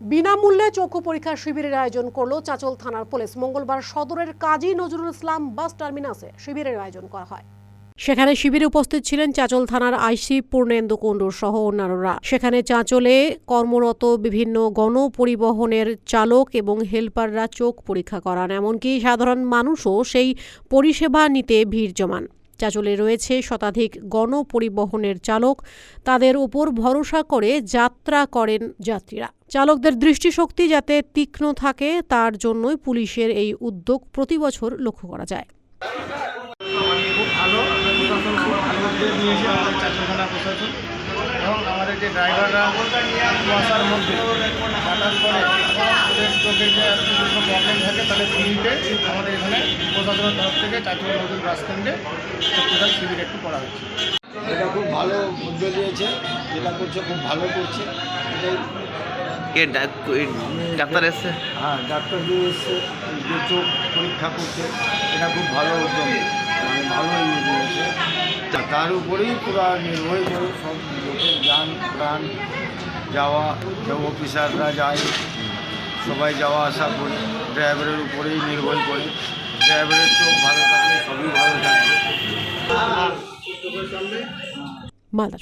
বিনামূল্যে চক্ষু পরীক্ষা শিবিরের আয়োজন করল চাচল থানার পুলিশ। মঙ্গলবার সদরের কাজী নজরুল ইসলাম বাস টার্মিনাসে শিবিরের আয়োজন করা হয়। সেখানে শিবিরে উপস্থিত ছিলেন চাঁচল থানার আইসি পূর্ণেন্দু কুণ্ডুর সহ অন্যান্যরা। সেখানে চাঁচলে কর্মরত বিভিন্ন গণপরিবহনের চালক এবং হেলপাররা চোখ পরীক্ষা করান, এমনকি সাধারণ মানুষও সেই পরিষেবা নিতে ভিড় জমান। চাচলে রয়েছে শতাধিক গণপরিবহনের চালক, তাদের উপর ভরসা করে যাত্রা করেন যাত্রীরা। চালকদের দৃষ্টিশক্তি যাতে তীক্ষ্ণ থাকে, তার জন্যই পুলিশের এই উদ্যোগ প্রতি বছর লক্ষ্য করা যায়। এবং আমাদের যে ড্রাইভাররা কুয়াশার মধ্যে যাতায়াত করে ওদের যে আর কিছু প্রবলেম থাকে তাহলে ফ্রিতে আমাদের এখানে প্রশাসনের তরফ থেকে চাকরি নতুন বাস স্ট্যান্ডে চক্ষুদার শিবির একটু করা হচ্ছে। এটা খুব ভালো উদ্যোগ নিয়েছে যেটা করছে খুব ভালো করছে। এটাই। কে ডাক- ডাক্তার এসছে? হ্যাঁ ডাক্তার দিয়ে এসছে যে চোখ পরীক্ষা করছে এটা খুব ভালো উদ্যোগ। মানে ভালো ইয়ে দিয়েছে। তা তার উপরেই পুরো নির্ভর করে সব লোকের যান প্রাণ যাওয়া কেউ অফিসাররা যায়। সবাই যাওয়া আসা করি ড্রাইভারের উপরেই নির্ভর করি। ড্রাইভারের চোখ ভালো থাকলে সবই ভালো থাকবে। মালদা